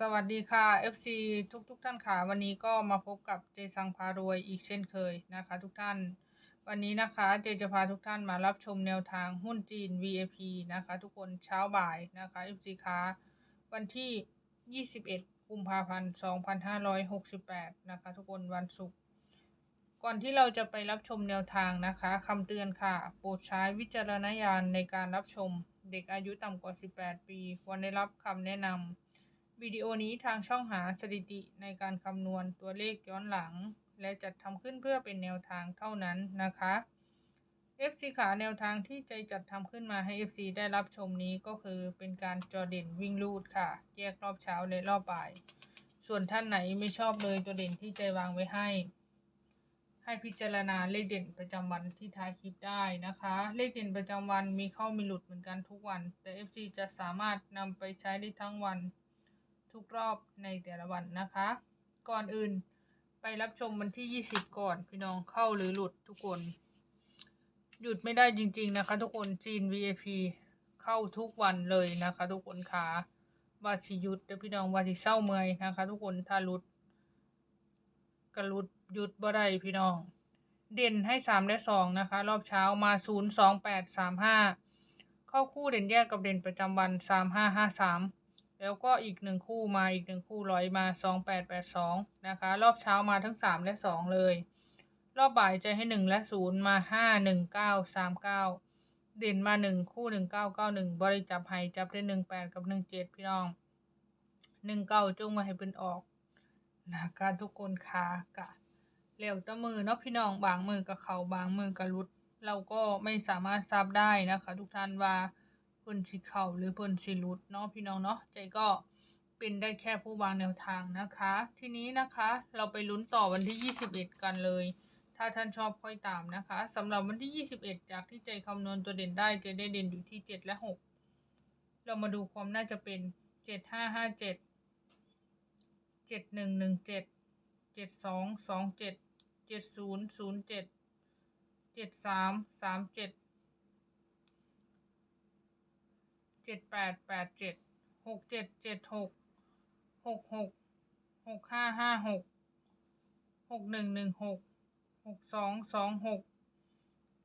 สวัสดีค่ะ FC ทุกทุกๆท่านค่ะ วันนี้ก็มาพบกับเจสังพารวยอีกเช่นเคยนะคะ ทุกท่าน วันนี้นะคะเจจะพาทุกท่านมารับชมแนวทางหุ้นจีน VIP นะคะ ทุกคนเช้าบ่ายนะคะ FC คะวันที่ 21 กุมภาพันธ์ 2568 นะคะ ทุกคนวันศุกร์ก่อนที่เราจะไปรับชมแนวทางนะคะคำเตือนค่ะโปรดใช้วิจารณญาณในการรับชมเด็กอายุต่ำกว่า 18 ปี ควรได้รับคำแนะนำ วิดีโอนี้ทางช่องหาสถิติในการคำนวณตัวเลขย้อนหลัง และจัดทำขึ้นเพื่อเป็นแนวทางเท่านั้นนะคะ FC ขาแนวทางที่ใจจัดทำขึ้นมาให้ FC ได้รับชมนี้ก็คือเป็นการจอเด่นวิ่งลูดค่ะ แยกรอบเช้าและรอบบ่าย ส่วนท่านไหนไม่ชอบเลยตัวเด่นที่ใจวางไว้ให้ ให้พิจารณาเลขเด่นประจำวันที่ท้ายคลิปได้นะคะ เลขเด่นประจำวันมีเข้ามีหลุดเหมือนกันทุกวัน แต่ FC จะสามารถนำไปใช้ได้ทั้งวัน ทุกรอบในแต่ละวันนะคะ ก่อนอื่นไปรับชมวันที่ 20 ก่อน พี่น้องเข้าหรือหลุดทุกคน หยุดไม่ได้จริง ๆ นะคะ ทุกคนจีน VIP เข้าทุกวันเลยนะคะ ทุกคนค่ะว่าสิหยุดเดี๋ยวพี่น้องวาสิเศร้าเมยนะคะ ทุกคนถ้าหลุดกระลุดหยุดบ่ได้พี่น้อง เด่นให้สามและสองนะคะ รอบเช้ามาศูนย์สองแปดสามห้าเข้าคู่เด่นแยกกับเด่นประจำวันสามห้าห้าสาม แล้วก็อีกหนึ่งคู่มาอีกหนึ่งคู่ร้อยมาสองแปดแปดสองนะคะ รอบเช้ามาทั้งสามและสองเลย รอบบ่ายจะให้หนึ่งและศูนย์มาห้าหนึ่งเก้าสามเก้าเด่นมาหนึ่งคู่หนึ่งเก้าเก้าหนึ่งบริจับให้จับได้หนึ่งแปดกับหนึ่งเจ็ดพี่น้องหนึ่งเก้าจงมาให้เป็นออกนะคะทุกคนค่ะกะเร็วตะมือเนาะพี่น้องบางมือกับเขาบางมือกับรุด เราก็ไม่สามารถทราบได้นะคะ ทุกท่านว่า พิ่นสิเข่าหรือเพิ่นสิรุดเนาะพี่น้องเนาะใจก็เป็นได้แค่ผู้วางแนวทางนะคะ ทีนี้นะคะเราไปลุ้นต่อวันที่ยี่สิบเอ็ดกันเลย ถ้าท่านชอบค่อยตามนะคะสำหรับวันที่ยี่สิบเอ็ดจากที่ใจคำนวณตัวเด่นได้จะได้เด่นอยู่ที่เจ็ดและหกเรามาดูความน่าจะเป็นเจ็ดห้าห้าเจ็ดเจ็ดหนึ่งหนึ่งเจ็ดเจ็ดสองสองเจ็ดเจ็ดศูนย์ศูนย์เจ็ดเจ็ดสามสามเจ็ด เจ็ดแปดแปดเจ็ดหกเจ็ดเจ็ดหกหกหกหกห้าห้าหกหกหนึ่งหนึ่งหกหกสองสองหก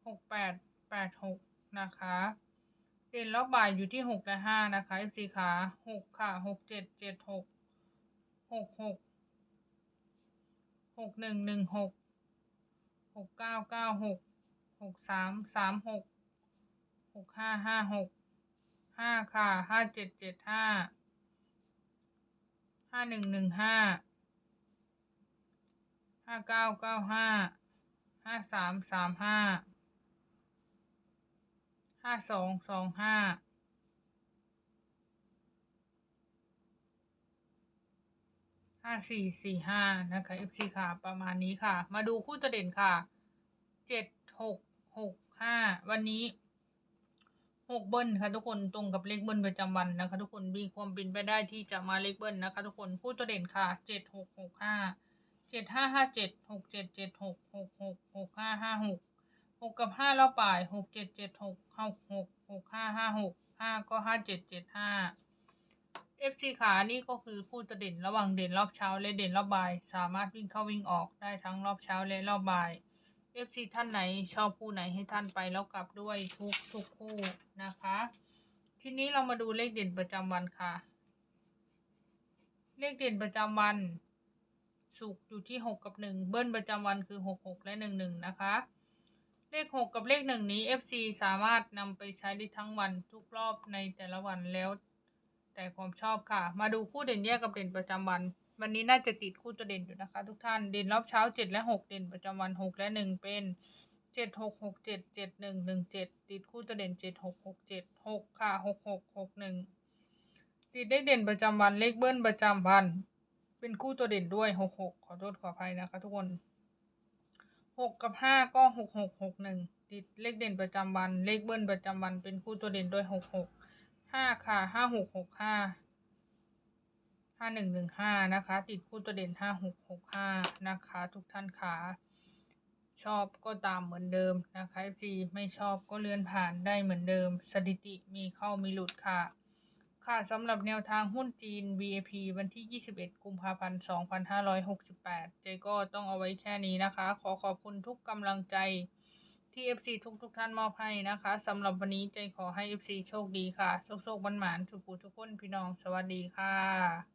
หกแปดแปดหกนะคะเด่นรอบบ่ายอยู่ที่หกและห้านะคะ f อฟซีขาหกค่ะหกเจ็ดเจ็ดหกหกหกหกหนึ่งหนึ่งหกหกเก้าเก้าหกหกสามสามหกหกห้าห้าหก ห้าค่ะห้าเจ็ดเจ็ดห้าห้าหนึ่งหนึ่งห้าห้าเก้าเก้าห้าห้าสามสามห้าห้าสองสองห้าห้าสี่สี่ห้านะคะ FC ค่ะ ประมาณนี้ค่ะ มาดูคู่ตัวเด่นค่ะเจ็ดหกหกห้าวันนี้ หกเบิ้ลค่ะทุกคนตรงกับเลขเบิ้ลประจำวันนะคะ ทุกคนมีความเป็นไปได้ที่จะมาเลขเบิ้ลนะคะ ทุกคนคู่ตัวเด่นค่ะเจ็ดหกหกห้าเจ็ดห้าห้าเจ็ดหกเจ็ดเจ็ดหกหกหกหกห้าห้าหกหกกับห้ารอบบ่ายหกเจ็ดเจ็ดหกหกหกหกห้าห้าหกห้าก็ห้าเจ็ดเจ็ดห้า FC ขานี่ก็คือคู่ตัวเด่นระหว่างเด่นรอบเช้าและเด่นรอบบ่าย สามารถวิ่งเข้าวิ่งออกได้ทั้งรอบเช้าและรอบบ่าย FC ท่านไหนชอบคู่ไหนให้ท่านไปแล้วกลับด้วยทุกทุกคู่นะคะ ทีนี้เรามาดูเลขเด่นประจำวันค่ะ เลขเด่นประจำวันสุกอยู่ที่หกกับหนึ่งเบิ้ลประจำวันคือหกหกและหนึ่งหนึ่งนะคะ เลขหกกับเลขหนึ่งนี้ FC สามารถนำไปใช้ได้ทั้งวันทุกรอบในแต่ละวันแล้ว แต่ความชอบค่ะ มาดูคู่เด่นแยกกับเด่นประจำวัน วันนี้น่าจะติดคู่ตัวเด่นอยู่นะคะ ทุกท่านเด่นรอบเช้าเจ็ดและหกเด่นประจำวันหกและหนึ่งเป็นเจ็ดหกหกเจ็ดเจ็ดหนึ่งหนึ่งเจ็ดติดคู่ตัวเด่นเจ็ดหกหกเจ็ดหกค่ะหกหกหกหนึ่งติดเลขเด่นประจำวันเลขเบิ้ลประจำวัน เป็นคู่ตัวเด่นด้วยหกหกขอโทษขออภัยนะคะทุกคนหกกับห้าก็หกหกหกหนึ่งติดเลขเด่นประจำวันเลขเบิ้ลประจำวันเป็นคู่ตัวเด่นด้วยหกหกห้าค่ะห้าหกหกห้า ห้าหนึ่งหนึ่งห้านะคะ ติดคู่ตัวเด่นห้าหกหกห้านะคะ ทุกท่านขาชอบก็ตามเหมือนเดิมนะคะ FC ไม่ชอบก็เลื่อนผ่านได้เหมือนเดิม สถิติมีเข้ามีหลุดค่ะ ค่ะสำหรับแนวทางหุ้นจีน VAP วันที่ 21 กุมภาพันธ์ 2568 เจก็ต้องเอาไว้แค่นี้นะคะ ขอขอบคุณทุกกำลังใจที่ FC ทุกทุกท่านมอบให้นะคะสำหรับวันนี้เจขอให้ FC โชคดีค่ะ โชคๆบันหมานสุขูทุกคนพี่น้องสวัสดีค่ะ